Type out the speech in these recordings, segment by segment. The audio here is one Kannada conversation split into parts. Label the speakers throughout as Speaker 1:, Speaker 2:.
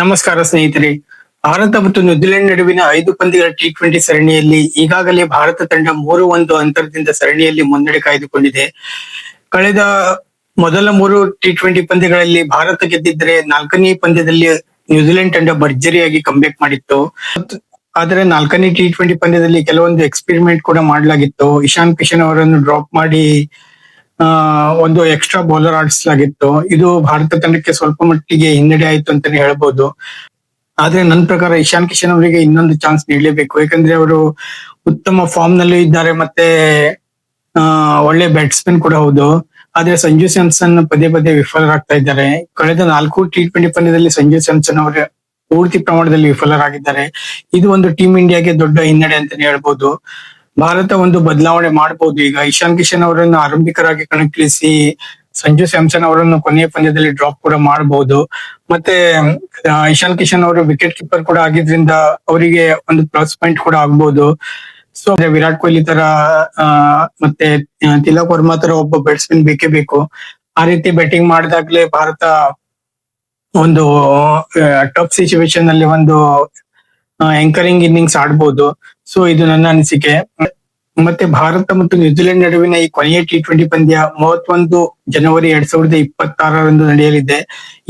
Speaker 1: ನಮಸ್ಕಾರ ಸ್ನೇಹಿತರೆ. ಭಾರತ ಮತ್ತು ನ್ಯೂಜಿಲೆಂಡ್ ನಡುವಿನ ಐದು ಪಂದ್ಯಗಳ ಟಿ ಟ್ವೆಂಟಿ ಸರಣಿಯಲ್ಲಿ ಈಗಾಗಲೇ ಭಾರತ ತಂಡ ಮೂರು ಒಂದು ಅಂತರದಿಂದ ಸರಣಿಯಲ್ಲಿ ಮುನ್ನಡೆ ಕಾಯ್ದುಕೊಂಡಿದೆ. ಕಳೆದ ಮೊದಲ ಮೂರು ಟಿ ಟ್ವೆಂಟಿ ಪಂದ್ಯಗಳಲ್ಲಿ ಭಾರತ ಗೆದ್ದಿದ್ರೆ ನಾಲ್ಕನೇ ಪಂದ್ಯದಲ್ಲಿ ನ್ಯೂಜಿಲೆಂಡ್ ತಂಡ ಭರ್ಜರಿಯಾಗಿ ಕಂಬ್ಯಾಕ್ ಮಾಡಿತ್ತು. ಆದರೆ ನಾಲ್ಕನೇ ಟಿ ಟ್ವೆಂಟಿ ಪಂದ್ಯದಲ್ಲಿ ಕೆಲವೊಂದು ಎಕ್ಸ್ಪೆರಿಮೆಂಟ್ ಕೂಡ ಮಾಡಲಾಗಿತ್ತು. ಇಶಾನ್ ಕಿಶನ್ ಅವರನ್ನು ಡ್ರಾಪ್ ಮಾಡಿ ಒಂದು ಎಕ್ಸ್ಟ್ರಾ ಬೌಲರ್ ಆಡಿಸಲಾಗಿತ್ತು. ಇದು ಭಾರತ ತಂಡಕ್ಕೆ ಸ್ವಲ್ಪ ಮಟ್ಟಿಗೆ ಹಿನ್ನಡೆ ಆಯ್ತು ಅಂತಾನೆ ಹೇಳ್ಬೋದು. ಆದ್ರೆ ನನ್ನ ಪ್ರಕಾರ ಇಶಾನ್ ಕಿಶನ್ ಅವರಿಗೆ ಇನ್ನೊಂದು ಚಾನ್ಸ್ ನೀಡಲೇಬೇಕು. ಯಾಕಂದ್ರೆ ಅವರು ಉತ್ತಮ ಫಾರ್ಮ್ ನಲ್ಲೂ ಇದ್ದಾರೆ ಮತ್ತೆ ಒಳ್ಳೆ ಬ್ಯಾಟ್ಸ್ಮನ್ ಕೂಡ ಹೌದು. ಆದ್ರೆ ಸಂಜು ಸ್ಯಾಮ್ಸನ್ ಪದೇ ಪದೇ ವಿಫಲರಾಗ್ತಾ ಇದ್ದಾರೆ. ಕಳೆದ ನಾಲ್ಕು ಟಿ ಟ್ವೆಂಟಿ ಪಂದ್ಯದಲ್ಲಿ ಸಂಜು ಸ್ಯಾಮ್ಸನ್ ಅವರ ಪೂರ್ತಿ ಪ್ರಮಾಣದಲ್ಲಿ ವಿಫಲರಾಗಿದ್ದಾರೆ. ಇದು ಒಂದು ಟೀಮ್ ಇಂಡಿಯಾಗೆ ದೊಡ್ಡ ಹಿನ್ನಡೆ ಅಂತಾನೆ ಹೇಳ್ಬೋದು. ಭಾರತ ಒಂದು ಬದಲಾವಣೆ ಮಾಡಬಹುದು ಈಗ ಇಶಾನ್ ಕಿಶನ್ ಅವರನ್ನು ಆರಂಭಿಕರಾಗಿ ಕಣಕ್ಕಿಳಿಸಿ ಸಂಜು ಸ್ಯಾಮ್ಸನ್ ಅವರನ್ನು ಕೊನೆಯ ಪಂದ್ಯದಲ್ಲಿ ಡ್ರಾಪ್ ಕೂಡ ಮಾಡಬಹುದು ಮತ್ತೆ ಇಶಾನ್ ಕಿಶನ್ ಅವರು ವಿಕೆಟ್ ಕೀಪರ್ ಕೂಡ ಆಗಿದ್ರಿಂದ ಅವರಿಗೆ ಒಂದು ಪ್ಲಸ್ ಪಾಯಿಂಟ್ ಕೂಡ ಆಗ್ಬಹುದು ಸೊ ವಿರಾಟ್ ಕೊಹ್ಲಿ ತರ ಮತ್ತೆ ತಿಲಕ್ ವರ್ಮಾ ತರ ಒಬ್ಬ ಬ್ಯಾಟ್ಸ್ಮನ್ ಬೇಕೇ ಬೇಕು. ಆ ರೀತಿ ಬ್ಯಾಟಿಂಗ್ ಮಾಡಿದಾಗ್ಲೇ ಭಾರತ ಒಂದು ಟಫ್ ಸಿಚುವೇಶನ್ ಅಲ್ಲಿ ಒಂದು ಎಂಕರಿಂಗ್ ಇನ್ನಿಂಗ್ಸ್ ಆಡ್ಬೋದು. ಸೊ ಇದು ನನ್ನ ಅನಿಸಿಕೆ. ಮತ್ತೆ ಭಾರತ ಮತ್ತು ನ್ಯೂಜಿಲೆಂಡ್ ನಡುವಿನ ಈ ಕೊನೆಯ ಟಿ ಟ್ವೆಂಟಿ ಪಂದ್ಯ ಮೂವತ್ತೊಂದು ಜನವರಿ ಎರಡ್ ಸಾವಿರದ ಇಪ್ಪತ್ತಾರರಂದು ನಡೆಯಲಿದೆ.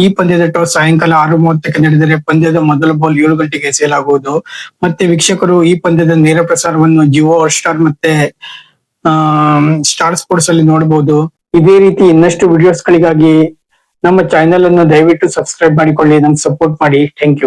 Speaker 1: ಈ ಪಂದ್ಯದ ಟಾಸ್ ಸಾಯಂಕಾಲ ಆರು ಮೂವತ್ತಕ್ಕೆ ನಡೆದರೆ ಪಂದ್ಯದ ಮೊದಲ ಬಾಲ್ ಏಳು ಗಂಟೆಗೆ ಎಸೆಯಲಾಗುವುದು ಮತ್ತೆ ವೀಕ್ಷಕರು ಈ ಪಂದ್ಯದ ನೇರ ಪ್ರಸಾರವನ್ನು ಜಿಯೋ ಸ್ಟಾರ್ ಮತ್ತೆ ಸ್ಟಾರ್ ಸ್ಪೋರ್ಟ್ಸ್ ಅಲ್ಲಿ ನೋಡಬಹುದು ಇದೇ ರೀತಿ ಇನ್ನಷ್ಟು ವಿಡಿಯೋಸ್ ಗಳಿಗಾಗಿ ನಮ್ಮ ಚಾನೆಲ್ ಅನ್ನು ದಯವಿಟ್ಟು ಸಬ್ಸ್ಕ್ರೈಬ್ ಮಾಡಿಕೊಳ್ಳಿ. ನಮ್ಗೆ ಸಪೋರ್ಟ್ ಮಾಡಿ. Thank you